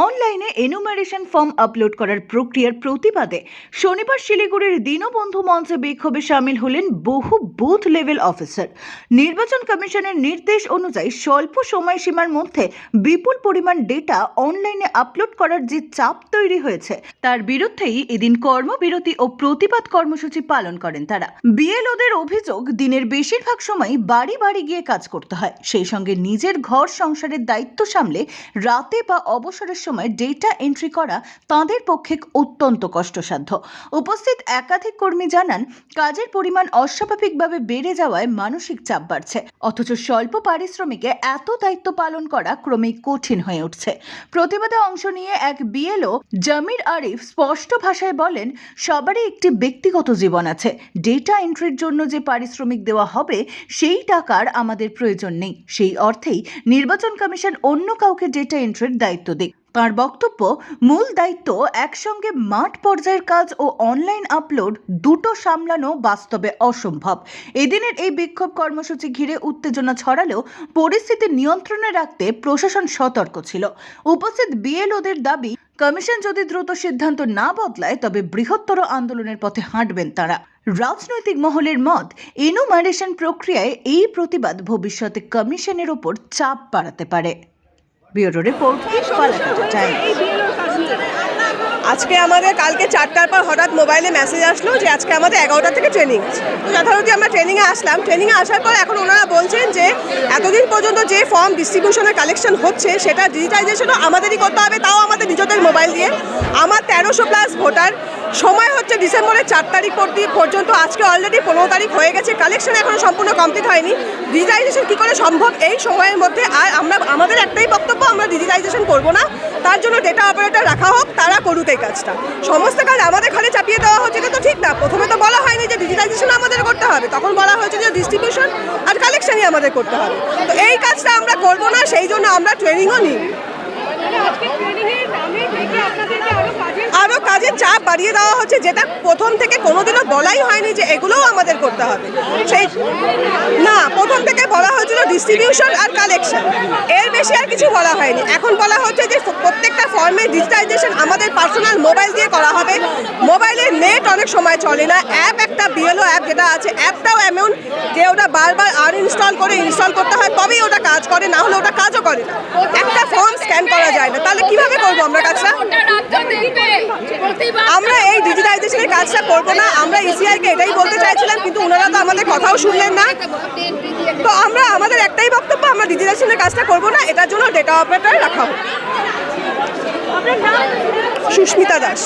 অনলাইনে enumeration form upload করার প্রক্রিয়ার প্রতিবাদে শনিবার শিলিগুড়ির দীনবন্ধু মঞ্চে বিক্ষোভে সামিল হলেন বহু বুথ লেভেল অফিসার নির্বাচন কমিশনের নির্দেশ অনুযায়ী স্বল্প সময়সীমার মধ্যে বিপুল পরিমাণ ডেটা অনলাইনে আপলোড করার যে চাপ তৈরি হয়েছে, তার বিরুদ্ধেই এদিন কর্মবিরতি ও প্রতিবাদ কর্মসূচি পালন করেন তারা। বিএলওদের অভিযোগ, দিনের বেশিরভাগ সময় বাড়ি বাড়ি গিয়ে কাজ করতে হয়। সেই সঙ্গে নিজের ঘর সংসারের দায়িত্ব সামলে রাতে বা অবসরের সময় ডেটা এন্ট্রি করা তাদের পক্ষে অত্যন্ত কষ্টসাধ্য। উপস্থিত একাধিক কর্মী জানান, কাজের পরিমাণ অস্বাভাবিকভাবে বেড়ে যাওয়ায় মানসিক চাপ বাড়ছে। অথচ স্বল্প পারিশ্রমিকে এত দায়িত্ব পালন করা ক্রমেই কঠিন হয়ে উঠছে। প্রতিবাদে অংশ নিয়ে এক বিএলও জামির আরিফ স্পষ্ট ভাষায় বলেন, সবারই একটি ব্যক্তিগত জীবন আছে। ডেটা এন্ট্রির জন্য যে পারিশ্রমিক দেওয়া হবে, সেই টাকার আমাদের প্রয়োজন নেই। সেই অর্থেই নির্বাচন কমিশন অন্য কাউকে ডেটা এন্ট্রির দায়িত্ব দিক তার বক্তব্য মূল দায়িত্ব একসঙ্গে মাঠ পর্যায়ের কাজ ও অনলাইন আপলোড দুটো সামলানো বাস্তবে অসম্ভব। এদিনের এই বিক্ষোভ কর্মসূচি ঘিরে উত্তেজনা ছড়ালেও পরিস্থিতি নিয়ন্ত্রণে রাখতে প্রশাসন সতর্ক ছিল। উপস্থিত বিএলওদের দাবি, কমিশন যদি দ্রুত সিদ্ধান্ত না বদলায়, তবে বৃহত্তর আন্দোলনের পথে হাঁটবেন তারা। রাজনৈতিক মহলের মত এনুমারেশন প্রক্রিয়ায় এই প্রতিবাদ ভবিষ্যতে কমিশনের ওপর চাপ বাড়াতে পারে। ব্যুরো রিপোর্ট আজকে আমাদের, কালকে চারটার পর হঠাৎ মোবাইলে মেসেজ আসলো যে আজকে আমাদের এগারোটা থেকে ট্রেনিং তো যথারীতি আমরা ট্রেনিংয়ে আসলাম। ট্রেনিংয়ে আসার পর এখন ওনারা বলছেন যে এতদিন পর্যন্ত যে ফর্ম ডিস্ট্রিবিউশনের কালেকশন হচ্ছে, সেটা ডিজিটাইজেশনও আমাদেরই করতে হবে, তাও আমাদের নিজেদের মোবাইল দিয়ে। আমার তেরোশো প্লাস ভোটার সময় হচ্ছে ডিসেম্বরের চার তারিখ পর্যন্ত পর্যন্ত। আজকে অলরেডি পনেরো তারিখ হয়ে গেছে। কালেকশন এখনও সম্পূর্ণ কমপ্লিট হয়নি। ডিজিটাইজেশন কী করে সম্ভব এই সময়ের মধ্যে? আর আমরা, আমাদের একটাই বক্তব্য, আমরা ডিজিটাইজেশন করব না। তার জন্য ডেটা অপারেটর রাখা হোক, তারা করুক এই কাজটা। সমস্ত কাজ আমাদের ঘরে চাপিয়ে দেওয়া হচ্ছে, এটা তো ঠিক না। প্রথমে তো বলা হয়নি যে ডিজিটাইজেশন আমাদের করতে হবে। তখন বলা হয়েছে যে ডিস্ট্রিবিউশন আর কালেকশনই আমাদের করতে হবে। তো এই কাজটা আমরা করব না, সেই জন্য আমরা ট্রেনিংও নিই। আরও কাজের চাপ বাড়িয়ে দেওয়া হচ্ছে, যেটা প্রথম থেকে কোনোদিনও বলাই হয়নি যে এগুলোও আমাদের করতে হবে। সেই না, প্রথম থেকে বলা হয়েছিল ডিস্ট্রিবিউশন আর কালেকশন এর বেশি আর কিছু বলা হয়নি। এখন বলা হচ্ছে যে প্রত্যেকটা ফর্মে ডিজিটাইজেশন আমাদের পার্সোনাল মোবাইল দিয়ে করা হবে। মোবাইলে নেট অনেক সময় চলে না। অ্যাপ একটা বিএলও অ্যাপ যেটা আছে অ্যাপটাও এমন যে ওটা বারবার আনইনস্টল করে ইনস্টল করতে হয়, তবেই ওটা কাজ করে, না হলে ওটা কাজও করে না। একটা স্ক্যান করা যায় না। তাহলে কীভাবে করব আমরা কাজটা? আমরা এই ডিজিটাইজেশনের কাজটা করব না। আমরা ইসিআইকে এটাই বলতে চাইছিলাম, কিন্তু ওনারা তো আমাদের কথাও শুনলেন না। তো আমরা, আমাদের একটাই বক্তব্য, আমরা ডিজিটাইজেশনের কাজটা করব না। এটার জন্য ডেটা অপারেটর রাখা হোক। সুস্মিতা দাস।